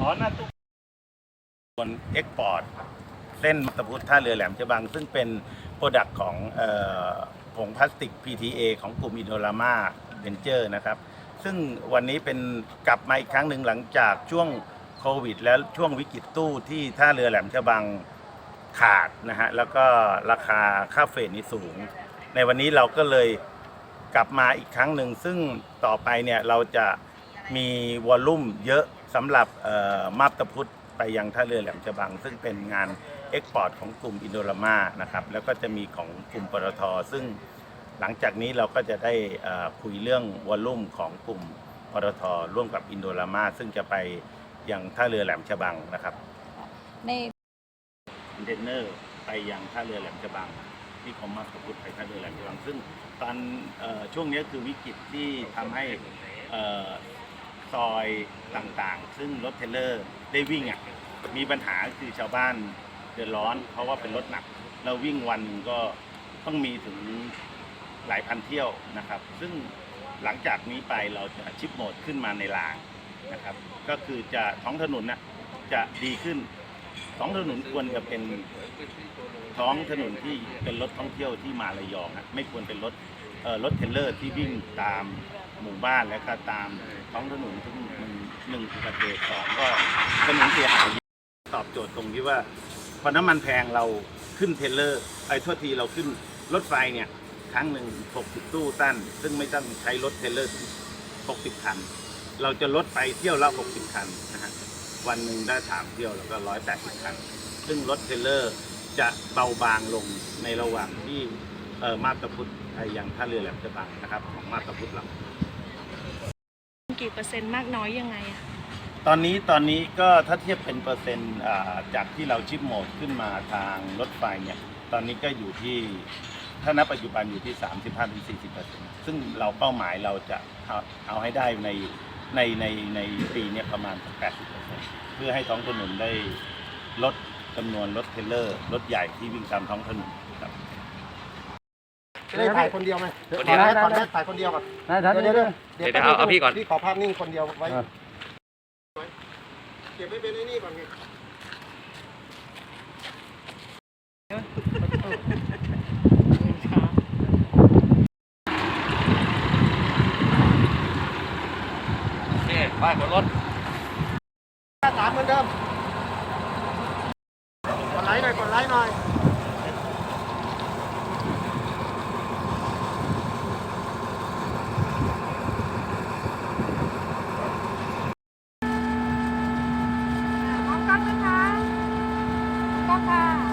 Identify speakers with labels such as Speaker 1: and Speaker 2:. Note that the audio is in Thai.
Speaker 1: อ๋อหน้าตู้ส่วนเอ็กพอร์ตเส้นมัตตพุทธท่าเรือแหลมฉบัง ซึ่งเป็นโปรดักต์ของผงพลาสติก PTA ของกลุ่มอินโดรามาเวนเจอร์นะครับ ซึ่งวันนี้เป็นกลับมาอีกครั้งหนึ่งหลังจากช่วงโควิด และช่วงวิกฤตตู้ที่ท่าเรือแหลมฉบังขาดนะฮะแล้วก็ราคาค่าเฟรนี่สูง ในวันนี้เราก็เลย กลับมาอีกครั้งหนึ่ง ซึ่งต่อไปเนี่ยเราจะมีวอลลุ่มเยอะสำหรับเอ่อมาบตาพุทธไปยังท่าเรือแหลมฉบัง ซึ่งเป็นงานเอ็กพอร์ตของกลุ่มอินโดรามานะครับแล้วก็จะมีของกลุ่มปตทซึ่งหลังจากนี้เราก็จะได้เอ่อคุยเรื่องวอลลุ่มของกลุ่มปตทร่วมกับอินโดรามา ซึ่งจะไปยังท่าเรือแหลมฉบังนะครับ
Speaker 2: ใน
Speaker 1: คอนเทนเนอร์ไปยังท่าเรือแหลมฉบัง ที่ของมาสพุทธไปท่าเรือแหลมฉบังซึ่งตอนออช่วงนี้คือวิกฤตที่ทำให้เอ่อซอยต่างๆ ซึ่งรถเทรลเลอร์ได้วิ่งอะมีปัญหาคือชาวบ้านเดือดร้อน เพราะว่าเป็นรถหนัก เราวิ่งวันหนึ่งก็ต้องมีถึงหลายพันเที่ยวนะครับ ซึ่งหลังจากนี้ไปเราจะชิปโหมดขึ้นมาในรางนะครับ ก็คือจะท้องถนนน่ะจะดีขึ้นท้องถนนควรจะเป็น ท้องถนนที่เป็นรถท่องเที่ยวที่มาระยองนะไม่ควรเป็นรถเอ่อรถเทรลเลอร์ที่วิ่งตามหมู่บ้านและก็ตามท้องถนนซึ่งมันหนึ่งอุบัติเหตุสองก็ถนนเสียหายตอบโจทย์ตรงที่ว่าพอน้ำมันแพงเราขึ้นเทรลเลอร์ไอ้โทษทีเราขึ้นรถไฟเนี่ยครั้งหนึ่ง60 ตู้ตั้น ซึ่งไม่ต้องใช้รถเทรลเลอร์60 คัน เราจะลดไปเที่ยวละ 60 คันนะฮะวันหนึ่งได้สามเที่ยวแล้วก็ร้อยแปดสิบคัน ซึ่งรถเทรลเลอร์ จะเบาบางลงในระหว่างที่เอ่อมาบตาพุทธไปยังท่าเรือแหลมฉบังนะครับของมาบตาพุทธเรา
Speaker 2: กี่เปอร์เซ็นต์มากน้อยยังไงอะ
Speaker 1: ตอนนี้ตอนนี้ก็ถ้าเทียบเป็นเปอร์เซ็นต์อ่าจากที่เราชิปโหมดขึ้นมาทางรถไฟเนี่ยตอนนี้ก็อยู่ที่ถ้านับปัจจุบันอยู่ที่ 35-40เปอร์เซ็นต์ซึ่งเราเป้าหมายเราจะเอาเอาให้ได้ในในในในปีเนี้ประมาณ 80เปอร์เซ็นต์เพื่อให้ท้องถนนได้ลด จำนวนรถเทรลเลอร์รถใหญ่ที่วิ่งตามท้องถนนครับ
Speaker 3: จะได้ถ่ายคนเดียวไหม
Speaker 4: คนเดียว
Speaker 3: ขอแม่ขอแม่ถ่ายคนเดียวก่อน
Speaker 4: ได้ได้
Speaker 3: เดี๋ยว
Speaker 4: ได้
Speaker 3: เดี๋ยว
Speaker 4: เดี๋ยวเอาเอาพี่ก่อน
Speaker 3: พี่ขอภาพนิ่งคนเดียวไว้
Speaker 4: เออ
Speaker 3: เก็บไว้เป็นไอ้นี่ก่อนไง
Speaker 4: นี่ป้ายบนรถ ค่ะ